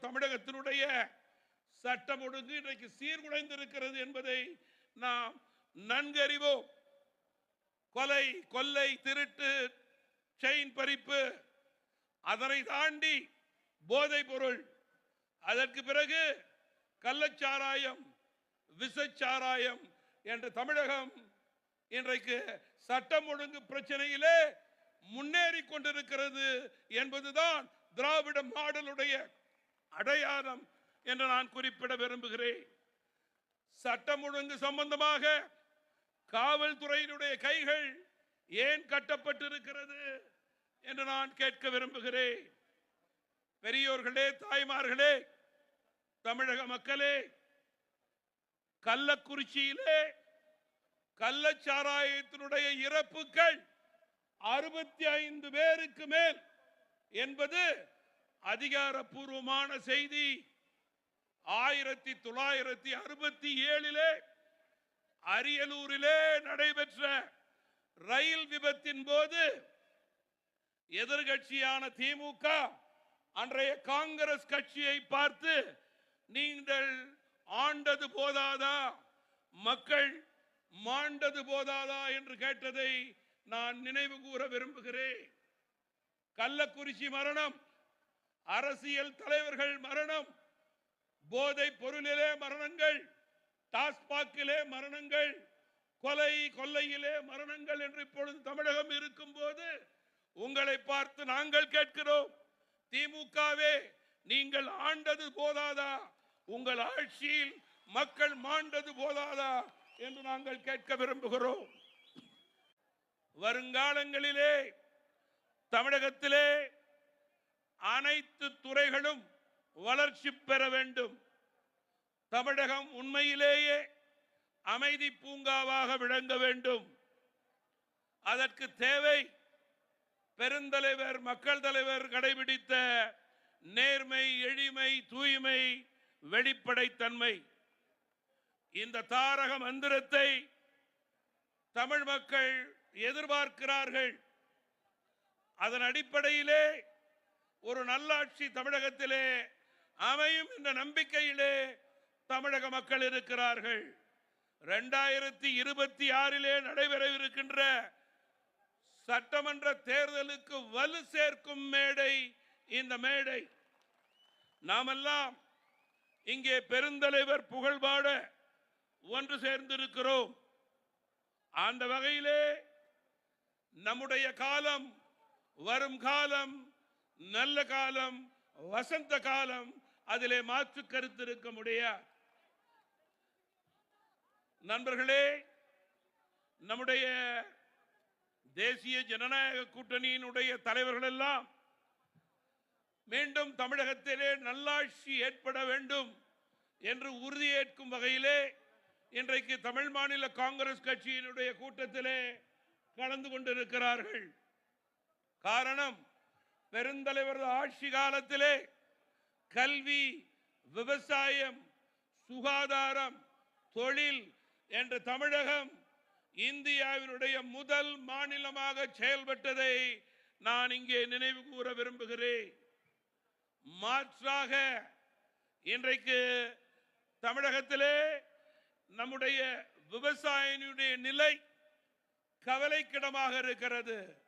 தமிழகத்தினுடைய சட்டம் ஒழுங்கு இன்றைக்கு சீர்குலைந்திருக்கிறது என்பதை நாம் நன்கறிவோம். கொலை கொள்ளை திருட்டு செயின் பறிப்பு அதனை தாண்டி போதை பொருள் அதற்கு பிறகு கள்ளச்சாராயம் விசச்சாராயம் என்று தமிழகம் இன்றைக்கு சட்டம் ஒழுங்கு பிரச்சனையிலே முன்னேறி கொண்டிருக்கிறது என்பதுதான் திராவிட மாடலுடைய அடையாளம் என்று நான் குறிப்பிட விரும்புகிறேன். சட்டம் ஒழுங்கு சம்பந்தமாக காவல்துறையினுடைய கைகள் ஏன் கட்டப்பட்டிருக்கிறது என்று நான் கேட்க விரும்புகிறேன். பெரியோர்களே தாய்மார்களே தமிழக மக்களே கள்ளக்குறிச்சியிலே கள்ளச்சாராயத்தினுடைய இறப்புகள் அறுபத்தி ஐந்து பேருக்கு மேல் என்பது அதிகாரப்பூர்வமான செய்தி. ஆயிரத்தி தொள்ளாயிரத்தி அறுபத்தி ஏழிலே அரியலூரிலே நடைபெற்ற ரயில் விபத்தின் போது எதிர்கட்சியான திமுக அன்றைய காங்கிரஸ் கட்சியை பார்த்து நீங்கள் ஆண்டது போதாதா? மக்கள் மாண்டது போதாதா என்று கேட்டதை நான் நினைவு கூற விரும்புகிறேன். கள்ளக்குறிச்சி மரணம் அரசியல் தலைவர்கள் மரணம் போதை பொருளிலே மரணங்கள் டாஸ்பாக்கிலே மரணங்கள் கொலை கொள்ளையிலே மரணங்கள் என்று இப்பொழுது தமிழகம் இருக்கும் போது உங்களை பார்த்து நாங்கள் கேட்கிறோம் திமுகவே நீங்கள் ஆண்டது போதாதா? உங்கள் ஆட்சியில் மக்கள் மாண்டது போதாதா? என்று நாங்கள் கேட்க விரும்புகிறோம். வருங்காலங்களிலே தமிழகத்திலே அனைத்து துறைகளும் வளர்ச்சி பெற வேண்டும். தமிழகம் உண்மையிலேயே அமைதி பூங்காவாக விளங்க வேண்டும். அதற்கு தேவை பெருந்தலைவர் மக்கள் தலைவர் கடைபிடித்த நேர்மை எளிமை தூய்மை வெளிப்படைத்தன்மை. இந்த தாரக மந்திரத்தை தமிழ் மக்கள் எதிர்பார்க்கிறார்கள். அதன் அடிப்படையிலே ஒரு நல்லாட்சி தமிழகத்திலே அமையும் என்ற நம்பிக்கையிலே தமிழக மக்கள் இருக்கிறார்கள். இரண்டாயிரத்தி இருபத்தி ஆறிலே நடைபெறவிருக்கின்ற சட்டமன்ற தேர்தலுக்கு வலு சேர்க்கும் மேடை இந்த மேடை. நாமெல்லாம் இங்கே பெருந்தலைவர் புகழ்பாட ஒன்று சேர்ந்திருக்கிறோம். அந்த வகையிலே நம்முடைய காலம் வரும் காலம் நல்ல காலம் வசந்த காலம் அதிலே மாற்று கருத்து இருக்க முடியாது. நண்பர்களே நம்முடைய தேசிய ஜனநாயக கூட்டணியினுடைய தலைவர்கள் எல்லாம் மீண்டும் தமிழகத்திலே நல்லாட்சி ஏற்பட வேண்டும் என்று உறுதியேற்கும் வகையிலே இன்றைக்கு தமிழ் மாநில காங்கிரஸ் கட்சியினுடைய கூட்டத்திலே கலந்து கொண்டிருக்கிறார்கள். காரணம் பெருந்தலைவர் ஆட்சி காலத்திலே கல்வி விவசாயம் சுகாதாரம் தொழில் என்ற தமிழகம் இந்தியாவினுடைய முதல் மாநிலமாக செயல்பட்டதை நான் இங்கே நினைவு கூற விரும்புகிறேன். மாற்றாக இன்றைக்கு தமிழகத்திலே நம்முடைய விவசாயினுடைய நிலை கவலைக்கிடமாக இருக்கிறது.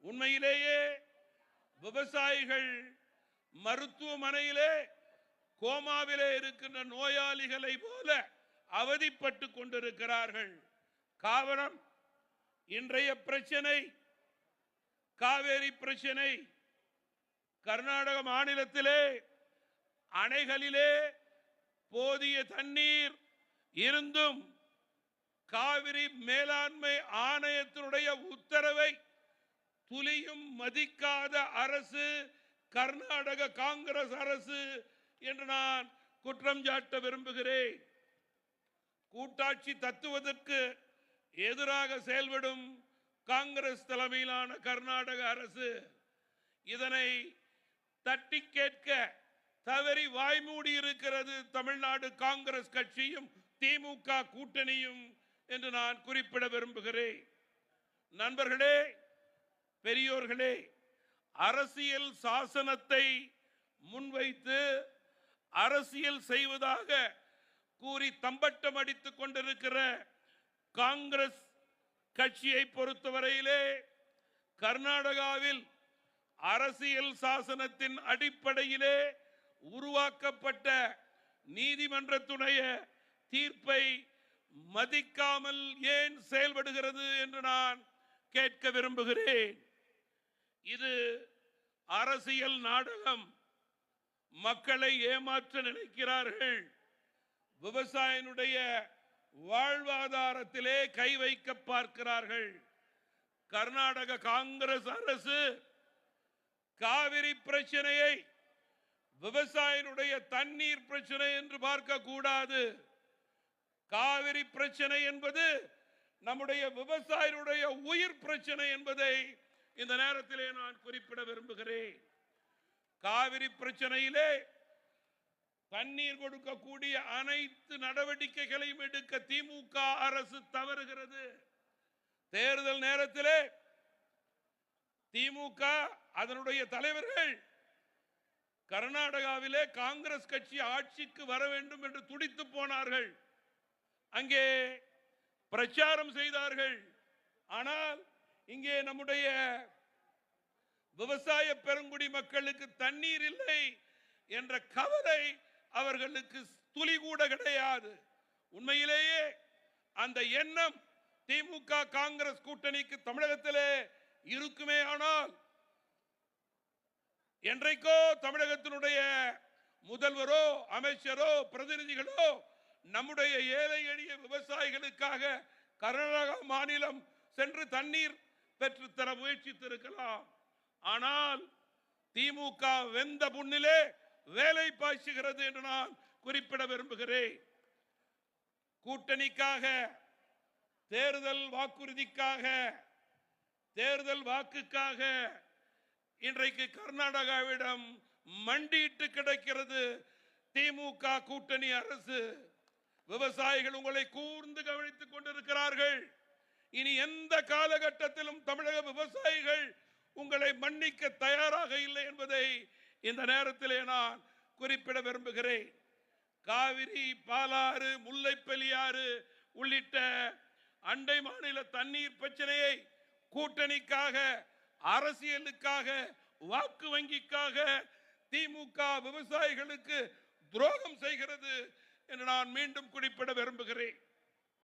உண்மையிலேயே விவசாயிகள் மருத்துவமனையிலே கோமாவிலே இருக்கின்ற நோயாளிகளை போல அவதிப்பட்டு கொண்டிருக்கிறார்கள். காரணம் இன்றைய பிரச்சனை காவேரி பிரச்சனை. கர்நாடக மாநிலத்திலே அணைகளிலே போதிய தண்ணீர் இருந்தும் காவிரி மேலாண்மை ஆணையத்தினுடைய உத்தரவை துளியும் மதிக்காத அரசு கர்நாடக காங்கிரஸ் அரசு என்று நான் குற்றம் சாட்ட விரும்புகிறேன். கூட்டாட்சி தத்துவதற்கு எதிராக செயல்படும் காங்கிரஸ் தலைமையிலான கர்நாடக அரசு இதனை தட்டி கேட்க தவறி வாய்மூடி இருக்கிறது தமிழ்நாடு காங்கிரஸ் கட்சியும் திமுக கூட்டணியும் என்று நான் குறிப்பிட விரும்புகிறேன். நண்பர்களே பெரியோர்களே அரசியல் சாசனத்தை முன்வைத்து அரசியல் செய்வதாக கூறி தம்பட்டம் அடித்துக் கொண்டிருக்கிற காங்கிரஸ் கட்சியை பொறுத்தவரையிலே கர்நாடகாவில் அரசியல் சாசனத்தின் அடிப்படையிலே உருவாக்கப்பட்ட நீதிமன்றத்துடைய தீர்ப்பை மதிக்காமல் ஏன் செயல்படுகிறது என்று நான் கேட்க விரும்புகிறேன். இது அரசியல் நாடகம். மக்களை ஏமாற்ற நினைக்கிறார்கள். விவசாயினுடைய வாழ்வாதாரத்திலே கை வைக்க பார்க்கிறார்கள். கர்நாடக காங்கிரஸ் அரசு காவிரி பிரச்சனையை விவசாயினுடைய தண்ணீர் பிரச்சனை என்று பார்க்க கூடாது காவிரி பிரச்சனை என்பது நம்முடைய விவசாயினுடைய உயிர் பிரச்சனை என்பதை இந்த நேரத்திலே நான் குறிப்பிட விரும்புகிறேன். காவிரி பிரச்சனையிலே தண்ணீர் கொடுக்கக்கூடிய அனைத்து நடவடிக்கைகளையும் எடுக்க திமுக அரசு தவறுகிறது. தேர்தல் நேரத்திலே திமுக அதனுடைய தலைவர்கள் கர்நாடகாவிலே காங்கிரஸ் கட்சி ஆட்சிக்கு வர வேண்டும் என்று துடித்து போனார்கள். அங்கே பிரச்சாரம் செய்தார்கள். ஆனால் இங்கே நம்முடைய விவசாய பெருங்குடி மக்களுக்கு தண்ணீர் இல்லை என்ற கவலை அவர்களுக்கு துளி கூட கிடையாது. உண்மையிலேயே அந்த எண்ணம் திமுக காங்கிரஸ் கூட்டணிக்கு தமிழகத்திலே இருக்குமே ஆனால் என்றைக்கோ தமிழகத்தினுடைய முதல்வரோ அமைச்சரோ பிரதிநிதிகளோ நம்முடைய ஏழை எளிய விவசாயிகளுக்காக கர்நாடகா மாநிலம் சென்று தண்ணீர் பெற்றுத்தர முயற்சித்திருக்கலாம். ஆனால் திமுக வெந்த புண்ணிலே வேலை பாய்ச்சுகிறது என்று நான் குறிப்பிட விரும்புகிறேன். கூட்டணிக்காக தேர்தல் வாக்குறுதிக்காக தேர்தல் வாக்குக்காக இன்றைக்கு கர்நாடகாவிடம் மண்டியிட்டு கிடைக்கிறது திமுக கூட்டணி அரசு. விவசாயிகள் உங்களை கூர்ந்து கவனித்துக் கொண்டிருக்கிறார்கள். இனி எந்த காலகட்டத்திலும் தமிழக விவசாயிகள் உங்களை மன்னிக்க தயாராக இல்லை என்பதை இந்த நேரத்திலே நான் குறிப்பிட விரும்புகிறேன். காவிரி பாலாறு முல்லைப்பெளியாறு உள்ளிட்ட அண்டை மாநில தண்ணீர் பிரச்சனையை கூட்டணிக்காக அரசியலுக்காக வாக்கு வங்கிக்காக திமுக விவசாயிகளுக்கு துரோகம் செய்கிறது. என்று நான் மீண்டும் குறிப்பிட விரும்புகிறேன்.